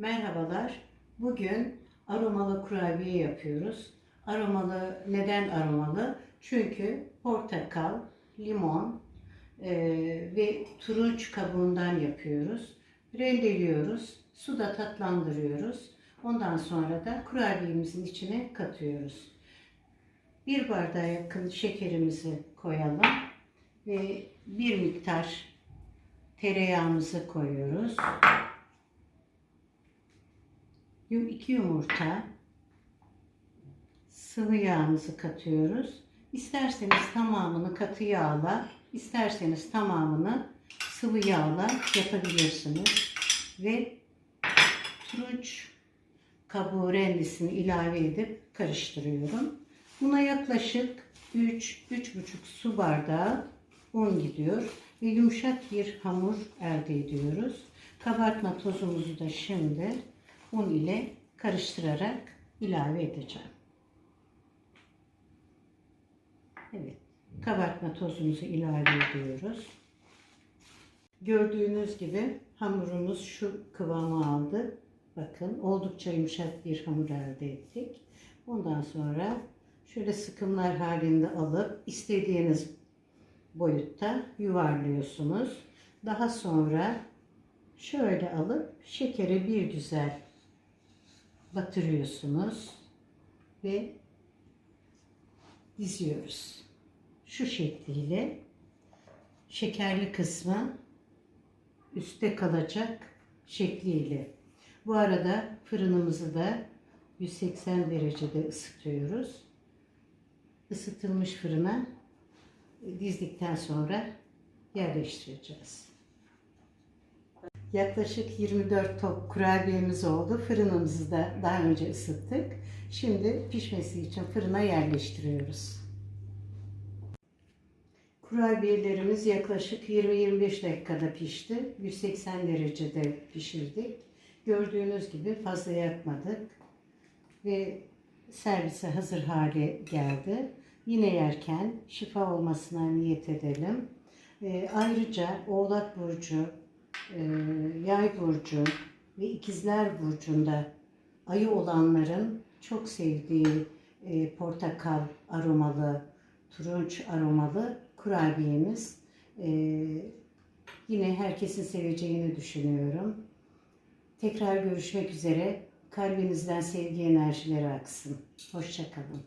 Merhabalar. Bugün aromalı kurabiye yapıyoruz. Aromalı neden aromalı? Çünkü portakal, limon e, ve turunç kabuğundan yapıyoruz. Rendeliyoruz, suda tatlandırıyoruz. Ondan sonra da kurabiyemizin içine katıyoruz. Bir bardağa yakın şekerimizi koyalım ve bir miktar tereyağımızı koyuyoruz. Yum- iki yumurta, sıvı yağımızı katıyoruz. İsterseniz tamamını katı yağla, isterseniz tamamını sıvı yağla yapabilirsiniz. Ve turunç kabuğu rendesini ilave edip karıştırıyorum. Buna yaklaşık 3-3,5 su bardağı un gidiyor ve yumuşak bir hamur elde ediyoruz. Kabartma tozumuzu da şimdi un ile karıştırarak ilave edeceğim. Evet, kabartma tozumuzu ilave ediyoruz. Gördüğünüz gibi hamurumuz şu kıvamı aldı. Bakın oldukça yumuşak bir hamur elde ettik. Ondan sonra şöyle sıkımlar halinde alıp istediğiniz boyutta yuvarlıyorsunuz. Daha sonra şöyle alıp şekeri bir güzel batırıyorsunuz ve diziyoruz. Şu şekliyle şekerli kısmı üstte kalacak şekliyle. Bu arada fırınımızı da 180 derecede ısıtıyoruz. Isıtılmış fırına dizdikten sonra yerleştireceğiz. Yaklaşık 24 top kurabiyemiz oldu. Fırınımızı da daha önce ısıttık. Şimdi pişmesi için fırına yerleştiriyoruz. Kurabiyelerimiz yaklaşık 20-25 dakikada pişti. 180 derecede pişirdik. Gördüğünüz gibi fazla yakmadık. Ve servise hazır hale geldi. Yine yerken şifa olmasına niyet edelim. Ee, ayrıca Oğlak Burcu, e, Yay Burcu ve İkizler Burcu'nda ayı olanların çok sevdiği e, portakal aromalı, turunç aromalı kurabiyemiz. E, yine herkesin seveceğini düşünüyorum. Tekrar görüşmek üzere. Kalbinizden sevgi enerjileri aksın. Hoşçakalın.